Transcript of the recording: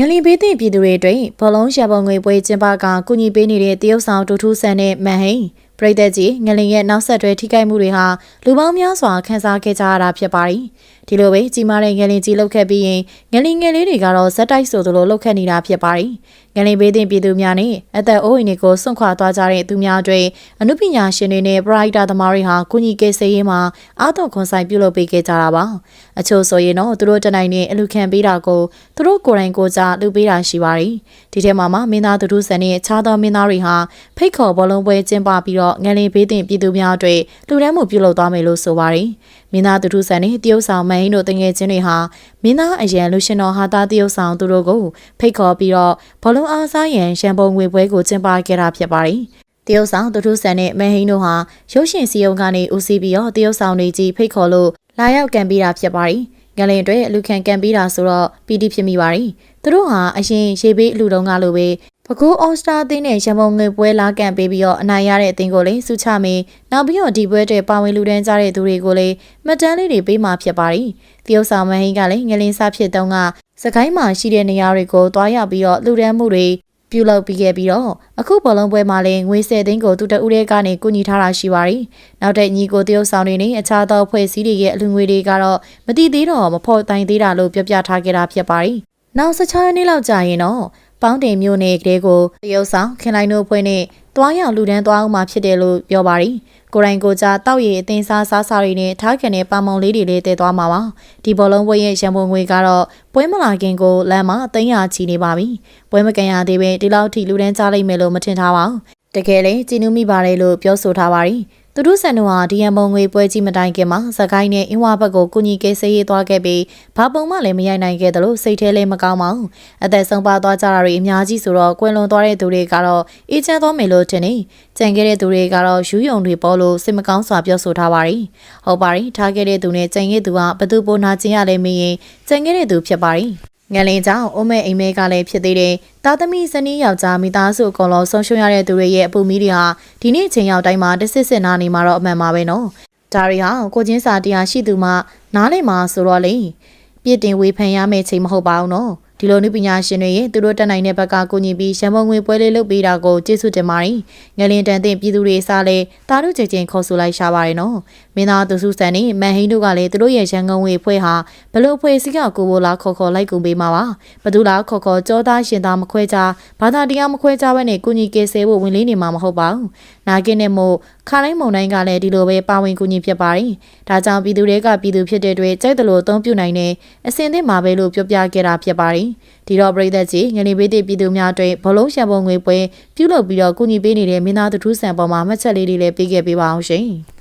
ငလင်ဘေးသင့်ပြည်သူတွေအတွက်ဘောလုံးရှာပုံငွေပွဲကျင်းပကကုညီပေးနေတဲ့တရုတ်ဆောင်တူထူးဆန်တဲ့မန်ဟိန်ပရိသတ်ကြီးငလင်ရဲ့နောက်ဆက်တွဲထိခိုက်မှုတွေဟာလူပေါင်းများစွာခံစားခဲ့ကြရတာဖြစ်ပါတယ်။ ဒီလိုပဲကြီးမားတဲ့ငလင်ကြီးလောက်ခဲ့ပြီးရင်ငလင်ငယ်လေးတွေကတော့ဇက်တိုက်ဆိုသလိုလောက်ခဲ့နေတာဖြစ်ပါတယ်။ငလင်ဘေးသင့်ပြည်သူများနဲ့အသက်အိုးအိမ်တွေကိုစွန့်ခွာသွားကြတဲ့သူများတွေအမှုပညာရှင်တွေနဲ့ပရိုက်တာသမားတွေဟာကုညီကယ်ဆယ်ရေးမှာအာတော်ခွန်ဆိုင်ပြုလုပ်ပေးခဲ့ကြတာပါ။အချို့ဆိုရင်တော့သူတို့တနိုင်နဲ့အလူခံပေးတာကိုသူတို့ကိုယ်တိုင်ကိုယ်စားလုပ်ပေးတာရှိပါတယ်။ဒီထဲမှာမှမင်းသားသူတို့ဆန်နဲ့အခြားသောမင်းသားတွေဟာဖိတ်ခေါ်ဘောလုံးပွဲကျင်းပပြီးတော့ငလင်ဘေးသင့်ပြည်သူများအတွက်လူတန်းမှုပြုလုပ်သွားမယ်လို့ဆိုပါတယ်။မင်းသားသူတို့ဆန်နဲ့တရုတ်ဆောင်မန်ဟင်းတို့တငယ်ချင်းတွေဟာမင်းသားအရန်လူရှင်တော်ဟာသားတရုတ်ဆောင်သူတို့ကိုဖိတ်ခေါ်ပြီးတော့ဘောလုံးအားစားရန်ရန်ပုံငွေပွဲကိုကျင်းပခဲ့တာဖြစ်ပါတယ်။တရုတ်ဆောင်သူတို့ဆန်နဲ့မန်ဟင်းတို့ဟာရုပ်ရှင်စီယုံကနေဦးစီးပြီးတော့တရုတ်ဆောင်တွေကြီးဖိတ်ခေါ်လို့လာရောက်ကံပြီးတာဖြစ်ပါတယ်။ငလင်တွေအလူခံကံပြီးတာဆိုတော့ပီတိဖြစ်မိပါတယ်။သူတို့ဟာအရင်ရေဘေးအလူတုံးကလိုပဲ ပကူအော်စတာအသင်းနဲ့ရမုံငွေပွဲလာကံပေးပြီးတော့အနိုင်ရတဲ့အသင်းကိုလည်းစုချမေးနောက်ပြီးတော့ဒီပွဲတွေပါဝင်လူတန်းကြတဲ့သူတွေကိုလည်းမှတ်တမ်းလေးတွေပေးမှဖြစ်ပါတယ်။တရုတ်ဆောင်မဟင်းကလည်းငလင်စားဖြစ်တုန်းကစကိုင်းမှာရှိတဲ့နေရာတွေကိုတွားရပြီးတော့လူတန်းမှုတွေပြုလုပ်ပြီးခဲ့ပြီးတော့အခုဘောလုံးပွဲမှာလည်းငွေ10သိန်းကိုသူတဦးရဲကနေကူညီထားတာရှိပါတယ်။နောက်တဲ့ညီကိုတရုတ်ဆောင်တွေနဲ့အခြားသောဖွဲ့စည်းတွေရဲ့အလူငွေတွေကတော့မတိသေးတော့မဖော်တိုင်သေးတာလို့ပြောပြထားခဲ့တာဖြစ်ပါတယ်။နောက်16ရက်နေ့လောက်ကြာရင်တော့ ပေါင်းတင်မျိုးနယ်ကလေးကိုတရုတ်ဆောင်ခင်လိုက်တို့ဖွဲ့နဲ့တွားရောက်လူတန်းတွားအောင်မှဖြစ်တယ်လို့ပြောပါတယ်။ကိုရိုင်းကိုကြတောက်ရည်အသင်းစားစားစာတွေနဲ့ထားခံတဲ့ပါမောင်လေးတွေလည်းတည်သွားမှာပါ။ဒီဘောလုံးပွဲရဲ့ရန်ပုံငွေကတော့ပွဲမလာခင်ကိုလမ်းမှာအသိန်းရချီနေပါပြီ။ပွဲမကန်ရသေးပဲဒီလောက်ထိလူတန်းကြားလိမ့်မယ်လို့မထင်ထားပါဘူး။တကယ်လေကြည်နူးမိပါတယ်လို့ပြောဆိုထားပါတယ်။ သူတို့ဆန်တို့ဟာဒီယံပုံငွေပွဲကြီးမတိုင်ခင်မှာစကိုင်းနဲ့အင်းဝဘက်ကိုကုညီကဲဆေးရေးသွားခဲ့ပြီးဘာပုံမှလည်းမရိုက်နိုင်ခဲ့တယ်လို့စိတ်ထဲလည်းမကောင်းပါဘူးအသက်ဆုံးပါသွားကြတာတွေအများကြီးဆိုတော့ကွယ်လွန်သွားတဲ့သူတွေကတော့အေးချမ်းသွားမယ်လို့ထင်နေကြံခဲ့တဲ့သူတွေကတော့ယူယုံတွေပေါ်လို့စိတ်မကောင်းစွာပြောဆိုထားပါတယ်ဟုတ်ပါတယ်ထားခဲ့တဲ့သူနဲ့ကြံခဲ့သူကဘသူပိုနာခြင်းရလဲမင်းရင်ကြံခဲ့တဲ့သူဖြစ်ပါတယ် ငလင်ကြောင့်အိုမဲအိမ်မဲကလည်းဖြစ်သေးတယ်။သားသမီးဇနီးယောက်ျားမိသားစုအကုန်လုံးဆုံးရှုံးရတဲ့သူတွေရဲ့အပူမီတွေဟာဒီနေ့ချိန်ရောက်တိုင်းမှာတစ်စစ်စစ်နာနေမှာတော့အမှန်ပါပဲနော်။ဒါတွေဟာကိုချင်းစာတရားရှိသူမှနားလည်မှာဆိုတော့လေပြစ်တင်ဝေဖန်ရမယ့်ချိန်မဟုတ်ပါဘူးနော်။ ဒီလိုနုပညာရှင်တွေရဲ့သူတို့တက်နိုင်တဲ့ဘက်ကကိုညီပြီးရန်ပုံငွေပွဲလေးလုပ်ပေးတာကိုကျေးဇူးတင်ပါတယ်။ငလင်တန်တဲ့ပြည်သူတွေစားလဲတာတို့ကြိမ်ကြိမ်ခေါ်ဆိုလိုက်ရှာပါတယ်နော်။မင်းသားသူစုဆန်နဲ့မန်ဟိန်းတို့ကလည်းသူတို့ရဲ့ရန်ကုန်ငွေဖွဲ့ဟာဘလို့ဖွဲ့စည်းကကိုဘိုလာခေါ်ခေါ်လိုက်ကူပေးမှာပါ။ဘသူလားခေါ်ခေါ်ကြောသားရှင်သားမခွဲကြဘာသာတရားမခွဲကြဘဲနဲ့ကိုညီကေဆဲဖို့ဝင်လေးနေမှာမဟုတ်ပါဘူး။နာကင်းနဲ့မို့ခါတိုင်းမုံတိုင်းကလည်းဒီလိုပဲပါဝင်ကူညီဖြစ်ပါတယ်။ဒါကြောင့်ပြည်သူတွေကပြည်သူဖြစ်တဲ့အတွက်ကြိုက်တယ်လို့အသုံးပြုနိုင်တဲ့အစင်သစ်မှာပဲလို့ပြောပြခဲ့တာဖြစ်ပါတယ်။ဒီတော့ပြည်သက်ကြီးငနေပေးတဲ့ပြည်သူများအတွက်ဘလုံးရှံပုံငွေပွဲပြုလုပ်ပြီးတော့ကူညီပေးနေတဲ့မင်းသားသူထူးဆန်ပေါ်မှာမှတ်ချက်လေးတွေလည်းပေးခဲ့ပေးပါအောင်ရှင်။